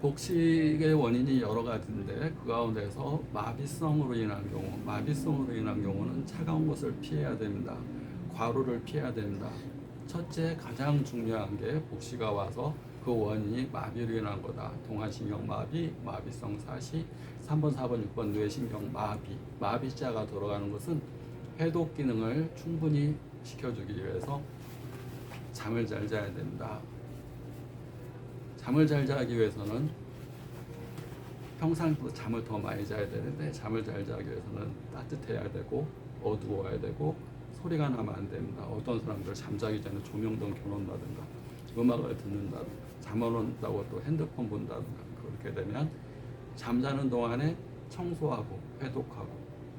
복식의 원인이 여러 가지인데 그 가운데서 마비성으로 인한 경우, 마비성으로 인한 경우는 차가운 것을 피해야 됩니다. 과로를 피해야 됩니다. 첫째 가장 중요한 게 복시가 와서 그 원인이 마비로 인한 거다. 동안신경 마비, 마비성 사시, 3번, 4번, 6번 뇌신경 마비. 마비자가 들어가는 것은 해독 기능을 충분히 시켜주기 위해서 잠을 잘 자야 됩니다. 잠을 잘 자기 위해서는 평상시보다 잠을 더 많이 자야 되는데 잠을 잘 자기 위해서는 따뜻해야 되고 어두워야 되고 소리가 나면 안 됩니다. 어떤 사람들 잠자기 전에 조명등 켜놓는다든가 음악을 듣는다든가 잠안 온다고 또 핸드폰 본다든가 그렇게 되면 잠자는 동안에 청소하고 해독하고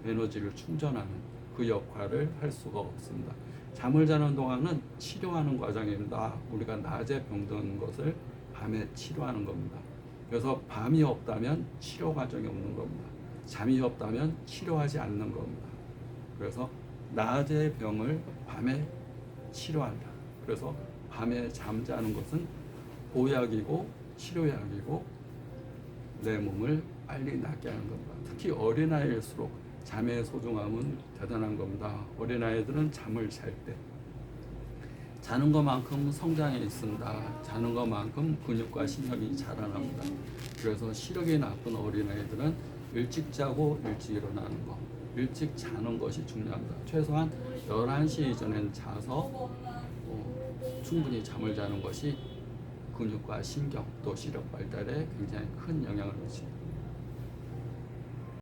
에너지를 충전하는 그 역할을 할 수가 없습니다. 잠을 자는 동안은 치료하는 과정입니다. 우리가 낮에 병든 것을 밤에 치료하는 겁니다. 그래서 밤이 없다면 치료 과정이 없는 겁니다. 잠이 없다면 치료하지 않는 겁니다. 그래서 낮의 병을 밤에 치료한다. 그래서 밤에 잠자는 것은 보약이고 치료약이고 내 몸을 빨리 낫게 하는 겁니다. 특히 어린아이일수록 잠의 소중함은 대단한 겁니다. 어린아이들은 잠을 잘 때 자는 것만큼 성장이 있습니다. 자는 것만큼 근육과 신경이 자라납니다. 그래서 시력이 나쁜 어린아이들은 일찍 자고 일찍 일어나는 것, 일찍 자는 것이 중요합니다. 최소한 11시 이전엔 자서 어, 충분히 잠을 자는 것이 근육과 신경 또 시력 발달에 굉장히 큰 영향을 미칩니다.